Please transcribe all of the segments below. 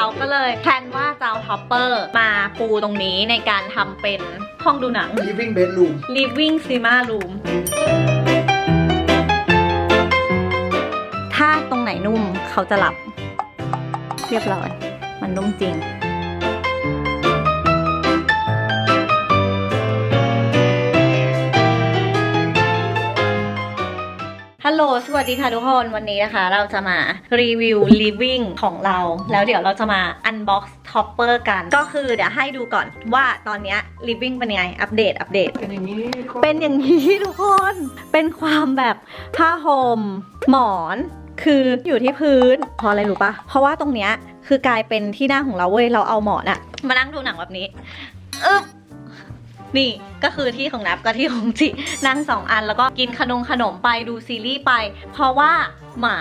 เราก็เลยแพลนว่าจะเอาท็อปเปอร์มาปูตรงนี้ในการทำเป็นห้องดูหนัง living bedroom living cinema room ถ้าตรงไหนนุ่มเขาจะหลับ เรียบร้อย มันนุ่มจริง ดีค่ะทุกคนวันนี้นะคะ เราจะมารีวิว living ของเรา แล้วเดี๋ยวเราจะมา unbox topper กัน ก็คือเดี๋ยวให้ดูก่อนว่าตอนเนี้ย living เป็นยังไง อัปเดต อัปเดต เป็นอย่างนี้เป็นอย่างนี้ทุกคน เป็นความแบบผ้าห่มหมอนคืออยู่ที่พื้นเพราะอะไรรู้ปะเพราะว่าตรงเนี้ยคือกลายเป็นที่นั่งของเราเว้ยเราเอาหมอนอะมานั่งดูหนังแบบนี้อึ๊บ นี่ก็คือที่ของนับก็ที่ของจินั่งสองอันแล้วก็กินขนมขนมไปดูซีรีส์ไป เพราะว่า หมา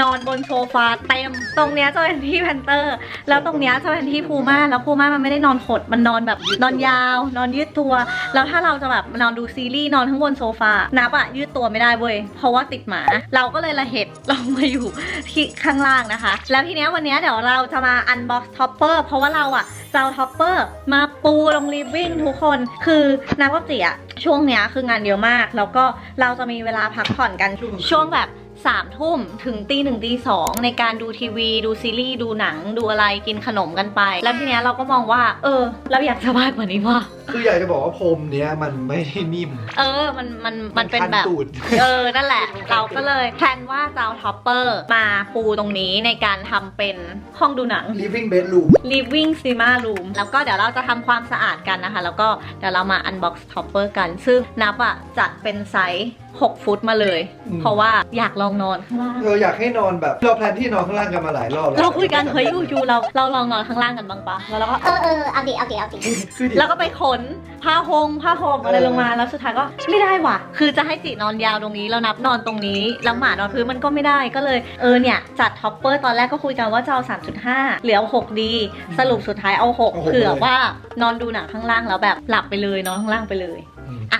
นอนบนโซฟาเต็ม ตรงเนี้ยจะเป็นที่แพนเตอร์ แล้วตรงเนี้ยจะเป็นที่พูม่า แล้วพูม่ามันไม่ได้นอนขด มันนอนแบบนอนยาว นอนยืดตัว แล้วถ้าเราจะแบบนอนดูซีรีส์นอนข้างบนโซฟา นับอะยืดตัวไม่ได้เว้ย เพราะว่าติดหมา เราก็เลยละเหตุลงมาอยู่ที่ข้างล่างนะคะ แล้วทีเนี้ยวันเนี้ยเดี๋ยวเราจะมาอันบ็อกซ์ท็อปเปอร์ เพราะว่าเราอะจะเอาท็อปเปอร์มาปูลงลิฟวิ่งทุกคน คือนับว่าจีอะช่วงเนี้ยคืองานเยอะมาก แล้วก็เราจะมีเวลาพักผ่อนกันช่วงแบบ สามทุ่มถึงตีหนึ่งตีสองในการดูทีวี ดูซีรีส์ ดูหนัง ดูอะไรกินขนมกันไป แล้วทีเนี้ยเราก็มองว่า เออ เราอยากสบายกว่านี้ว่ะคืออยากจะบอกว่าพรมเนี้ยมันไม่ได้นิ่ม เออ มัน มัน มันเป็นแบบคัตูด เออ นั่นแหละ เราก็เลยแพลนว่าจะเอาท็อปเปอร์มาปูตรงนี้ในการทำเป็นห้องดูหนัง living bedroom living cinema room แล้วก็เดี๋ยวเราจะทำความสะอาดกันนะคะ แล้วก็เดี๋ยวเรามา unbox topper กัน ซึ่งนับอะจัดเป็นไซส์ 6 ฟุตมาเลย อืม เพราะว่าอยากลองนอนข้างล่าง เราอยากให้นอนแบบ เราแพลนที่นอนข้างล่างกันมาหลายรอบแล้วเราคุยกันเฮ้ยยูยูเราเราลองนอนข้างล่างกันบ้างปะแล้วเราก็เออเออเอาดิเอาดิเอาดิคือดิ แล้วก็ไปขนผ้าหงผ้าห่มอะไรลงมาแล้วสุดท้ายก็ไม่ได้ว่ะ คือจะให้จีนอนยาวตรงนี้แล้วนับนอนตรงนี้แล้วหมานอนพื้นมันก็ไม่ได้ก็เลยเออเนี่ยจัดท็อปเปอร์ตอนแรกก็คุยกันว่าจะเอา3.5 เหลือเอา6ดีสรุปสุดท้ายเอา6เผื่อว่านอนดูหนังข้างล่างแล้วแบบหลับไปเลยนอนข้างล่างไปเลยอืมอะ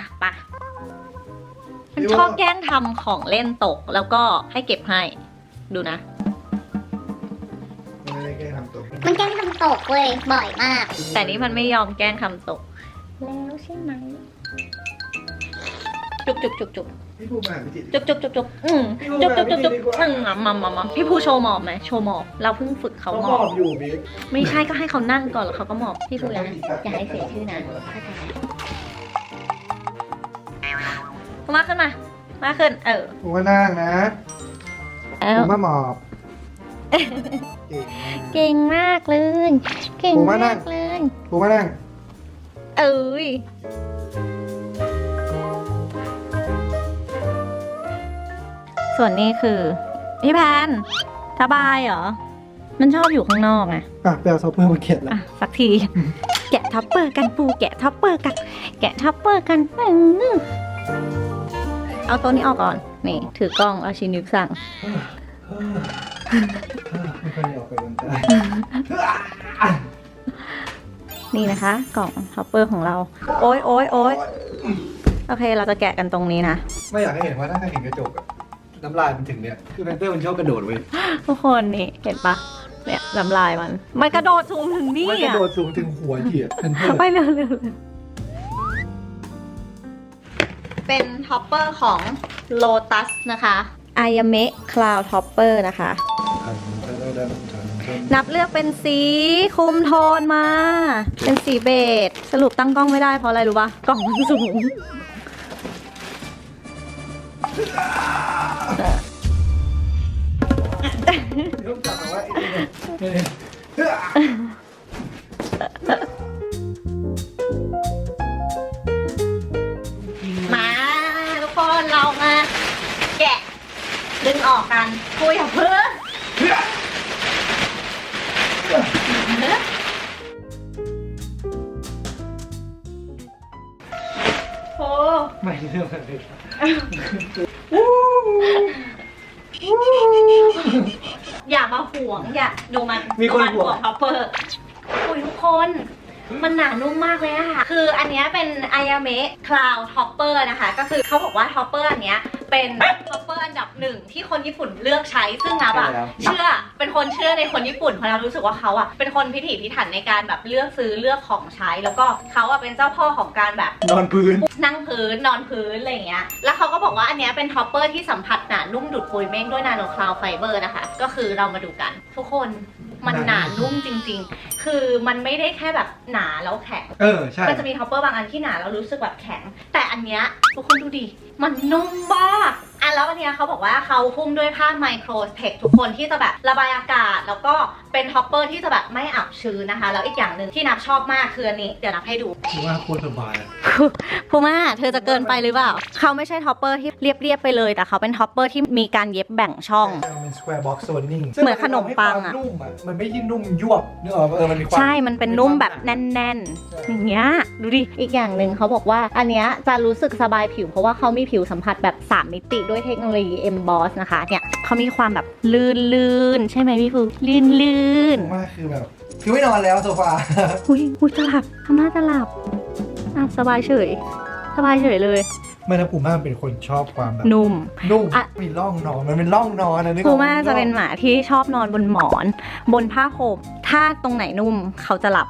ไปะ มันชอบแกล้งทำของเล่นตกแล้วก็ให้เก็บให้ ดูนะ ไม่ได้แค่ทำตัวมันแกล้งทำตกเว้ยบ่อยมาก แต่นี่มันไม่ยอมแกล้งทำตก แล้วใช่ไหมจุบจุบจุบจุบพี่พูดมาพี่จิตจุบจุบจุบจุบอืมจุบจุบจุบจุบอืมอะมามามาพี่ผู้โชว์หมอบไหมโชว์หมอบเราเพิ่งฝึกเขาเขาหมมออบ บอยู่บิ๊กไม่ใช่ก็ให้เขานั่งก่อนแล้วเขาก็หมอบพี่พูดแล้วอย่าให้เสียชื่อนะเข้าใจไหม มาขึ้นมา มาขึ้น เออผมว่านั่งนะเอผอมว่าหมอบเก่งมาก เก่งมากเลย เก่งผมว่านั่มางกเลย ผมว่านั่ง เอ้ย ส่วนนี้คือพี่แพนสบายเหรอ มันชอบอยู่ข้างนอกไง อะไปเอาซอฟเปอร์มาเขียนละอะ สักที แกะท็อปเปอร์กันปู แกะท็อปเปอร์กัน แกะท็อปเปอร์กันอืม เอาตัวนี้ออกก่อน นี่ ถือกล้องอาชินิวสั่ง ไม่ค่อยได้ออกไปบนใต้นี่นะคะ กล่องท็อปเปอร์ของเรา โอ๊ยโอ๊ยโอ๊ยโอเค เราจะแกะกันตรงนี้นะ ไม่อยากให้เห็นว่าถ้าเห็นกระจกอะน้ำลายมันถึงเนี่ย คือแพนเตอร์มันชอบกระโดดเว้ย ทุกคนนี่ เห็นปะเนี่ยลำลายมัน มันกระโดดสูงถึงนี่มันกระอะโดดสูงถึงหัวเหยียดแพนเตอร์ ไปเร็วเร็วเเป็นท็อปเปอร์ของ Lotus นะคะอายเมะคลาวท็อปเปอร์นะคะ นับเลือกเป็นสีคุมโทนมา เป็นสีเบจสรุปตั้งกล้องไม่ได้เพราะอะไรรู้ปะกล่องมันสูงต้องจับเอาไว้ ออกกันคุยกับเพื่อนโอ้ไม่เรื่องอะไรอย่ามาห่วงอย่าดูมันมีคนห่วง ท็อปเปอร์คุยทุกคน มันหนานุ่มมากเลยอะค่ะ คืออันเนี้ยเป็นอายาเมะคลาวท็อปเปอร์นะคะ ก็คือเขาบอกว่าท็อปเปอร์อันเนี้ย เป็นท็อปเปอร์อันดับหนึ่งที่คนญี่ปุ่นเลือกใช้ซึ่งนับอะใช่แล้วเชื่อเป็นคนเชื่อในคนญี่ปุ่นเพราะเรารู้สึกว่าเขาอะเป็นคนพิถีพิถันในการแบบเลือกซื้อเลือกของใช้ แล้วก็เขาอะเป็นเจ้าพ่อของการแบบนอนพื้น นั่งพื้นนอนพื้นอะไรอย่างเงี้ยแล้วเขาก็บอกว่าอันเนี้ยเป็นท็อปเปอร์ที่สัมผัสหนานุ่มดูดปุยเม่งด้วยนาโนคลาวไฟเบอร์นะคะ ก็คือเรามาดูกัน ทุกคนมันหนานุ่มจริง ๆ คือมันไม่ได้แค่แบบหนาแล้วแข็ง เออใช่ มันจะมีท็อปเปอร์บางอันที่หนาแล้วรู้สึกแบบแข็ง แต่อันเนี้ยทุกคนดูดิ มันนุ่มมากอะแล้วอันเนี้ยเขาบอกว่าเขาหุ้มด้วยผ้าไมโครเทคทุกคนที่จะแบบระบายอากาศแล้วก็ เป็นท็อปเปอร์ที่จะแบบไม่อับชื้นนะคะ แล้วอีกอย่างหนึ่งที่นับชอบมากคืออันนี้ เดี๋ยวนับให้ดู คือว่าโคตรสบายอะพูม่าเธอจะเกินไปหรือเปล่า เขาไม่ใช่ท็อปเปอร์ที่เรียบๆไปเลย แต่เขาเป็นท็อปเปอร์ที่มีการเย็บแบ่งช่องใช่มันเป็น square box zoning เหมือนขนมปังอะซึ่มันทำให้ความนุ่มอะมันไม่ใช่นุ่มยวบนึกออกปะเออมันมีความ ใช่ มันเป็นนุ่มแบบแน่นๆ อย่างเงี้ย ดูดิ อีกอย่างหนึ่งเขาบอกว่า อันเนี้ยจะรู้สึกสบายผิว เพราะว่าเขามีผิวสัมผัสแบบ 3 มิติด้วยเทคโนโลยี Emboss นะคะ เนี่ย เขามีความแบบลื่นๆใช่ไหมพี่ฟูลื่นลื่นมากคือแบบ คือไม่นอนแล้วโซฟาๆอุ้ยอุ้ยจะหลับทำหน้าจะหลับอะสบายเฉย สบายเฉยเลยไม่นะปูม่าเป็นคนชอบความแบบนุ่มนุ่มอะมีร่องนอนมันเป็นร่องนอนนะนึกอพูอกไหม่าจะเป็นหมาที่ชอบนอนบนหมอน บนผ้าห่มถ้าตรงไหนนุ่มเขาจะหลับ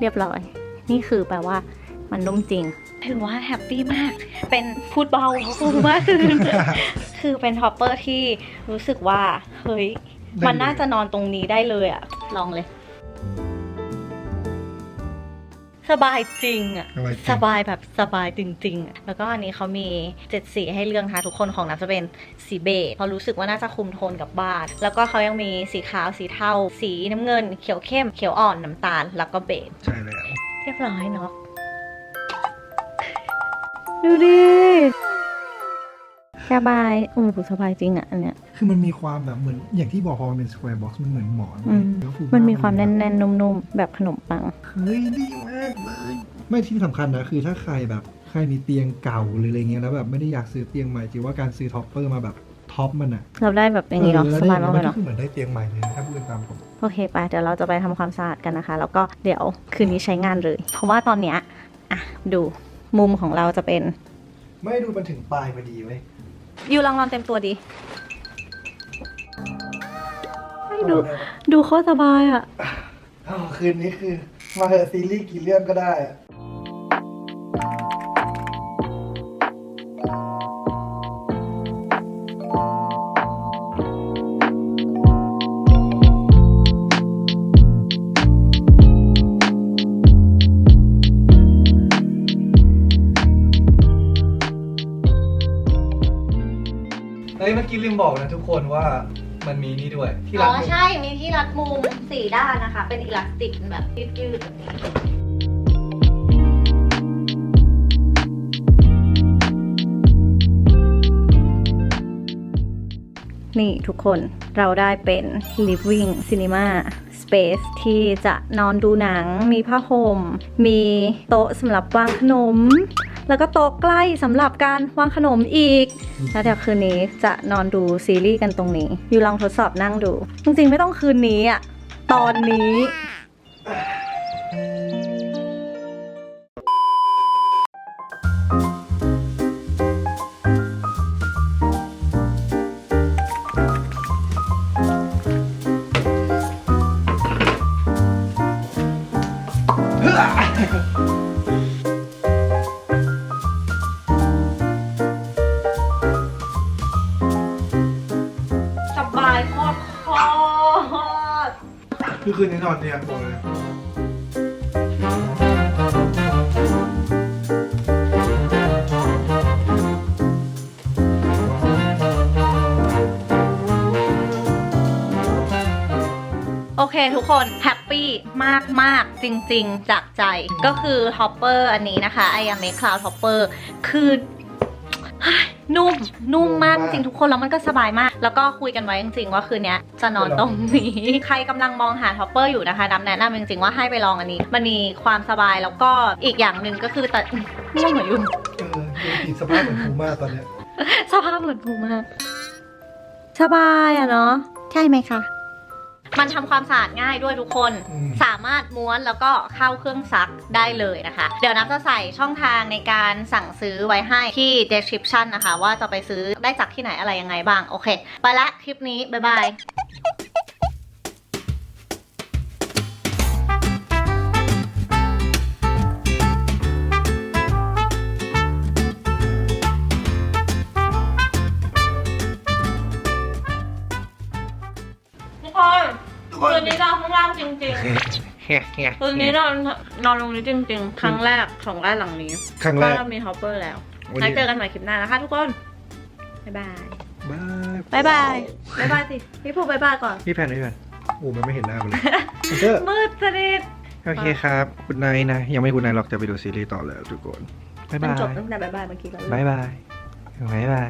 เรียบร้อย นี่คือแปลว่า มันนุ่มจริงถือว่าแฮปปี้มาก เป็นพูดเบาพูดมากคือ คือเป็นท็อปเปอร์ที่รู้สึกว่า เฮ้ย มันน่าจะนอนตรงนี้ได้เลยอะลองเลย สบายจริงอะสบายจริง สบายแบบสบายจริงๆอะแล้วก็อันนี้เขามีเจ็ดสีให้เลือกนะคะทุกคนของน้ำจะเป็นสีเบจเพราะรู้สึกว่าน่าจะคุมโทนกับบ้าน แล้วก็เขายังมีสีขาวสีเทาสีน้ำเงิน เขียวเข้มเขียวอ่อนน้ำตาล แล้วก็เบจใช่แล้ว เรียบร้อยเนาะดูดิ สบายโอ้โหสบายจริงอะอันเนี้ย คือมันมีความแบบเหมือนอย่างที่บอกพอมันเป็น square box มันเหมือนหมอนอืม แล้วปูมันมีความแน่นๆ นุ่มๆ แบบขนมปัง เฮ้ยดีมากเลยไม่ที่สำคัญนะคือถ้าใครแบบใครมีเตียงเก่าหรืออะไรเงี้ยแล้วแบบไม่ได้อยากซื้อเตียงใหม่จริงว่าการซื้อท็อปเปอร์มาแบบท็อปมันอะเราได้แบบอย่างนี้เนาะออสบายมากเลยแวเนาะ คือเหมือนได้เตียงใหม่เลยนะถ้าพูดตามผมโอเคไปเดี๋ยวเราจะไปทำความสะอาดกันนะคะ แล้วก็เดี๋ยวคืนนี้ใช้งานเลย เพราะว่าตอนเนี้ยอะดูมุมของเราจะเป็น ไม่ดูมันถึงปลายพอดีเว้ย ยูลองนอนเต็มตัวดีให้ดูดูโคตรสบายอะอ้าวคืนนี้คือ มาเหอะซีรีส์กี่เรื่องก็ได้อะ เฮ้ยเมื่อกี้ลืมบอกนะทุกคนว่ามันมีนี่ด้วย ที่อ๋รัอกใช่มีที่รัดมุมสี่ด้านนะคะ เป็นอิลาสติกแบบยืดๆแบบนี้ นี่ทุกคนเราได้เป็น living cinema space ที่จะนอนดูหนัง มีผ้าห่ม มีโต๊ะสำหรับวางขนม แล้วก็โต๊ะใกล้สำหรับการวางขนมอีก แล้วเดี๋ยวคืนนี้จะนอนดูซีรีส์กันตรงนี้ อยู่ลองทดสอบนั่งดู จริงๆไม่ต้องคืนนี้อะตอนนี้ คือคืนนี้นอนเนี่ยบอกเลยโอเคทุกคนแฮปปี้มากมากจริง ๆ จากใจก็คือฮอปเปอร์อันนี้นะคะไอ m ม c คลาวด์ฮอปเปอร์คือ นุ่มนุ่มมากจริงๆทุกคนแล้วมันก็สบายมาก แล้วก็คุยกันไว้จริงๆว่าคืนเนี้ยจะนอนตรงนี้ใครกำลังมองหาฮอปเปอร์อยู่นะคะดำแนะนำจริงๆว่าให้ไปลองอันนี้ มันมีความสบายแล้วก็อีกอย่างหนึ่งก็คือแต่ง่วงเหมือนยุ่งเออดูผิดสภาพเหมือนภูมาตอนเนี้ยสภาพเหมือนภูมากสบายอะเนาะใช่ไหมคะ มันทำความสะอาดง่ายด้วยทุกคนอืมสามารถม้วนแล้วก็เข้าเครื่องซักได้เลยนะคะ เดี๋ยวน้ำจะใส่ช่องทางในการสั่งซื้อไว้ให้ที่ description นะคะ ว่าจะไปซื้อได้จากที่ไหนอะไรยังไงบ้าง โอเค ไปละคลิปนี้ บ๊ายบาย คืนนี้นอนข้างล่างจริงๆคืนนี้นอนนอนตรงนี้จริง ๆ ครั้งแรกของบ้านหลังนี้ครั้งเพแรราะกเรามีฮอปเปอร์แล้ววันแล้วนี้เจอกันใหม่คลิปหน้านะคะทุกคน บ๊ายบาย บายบ๊ายบายบ๊ายบายสิ พี่พูดบ๊ายบายก่อน พี่แพนพี่แพนโอ้มันไม่เห็นหน้ามันเลยเจอมืดสนิทโอเคครับคุณนายนะ ยังไม่คุณนายหรอกจะไปดูซีรีส์ต่อแล้วทุกคน บ๊ายมันบายจบตั้งแต่บ๊ายบายเมื่อกี้แล้วบ๊ายบายบ๊ายบาย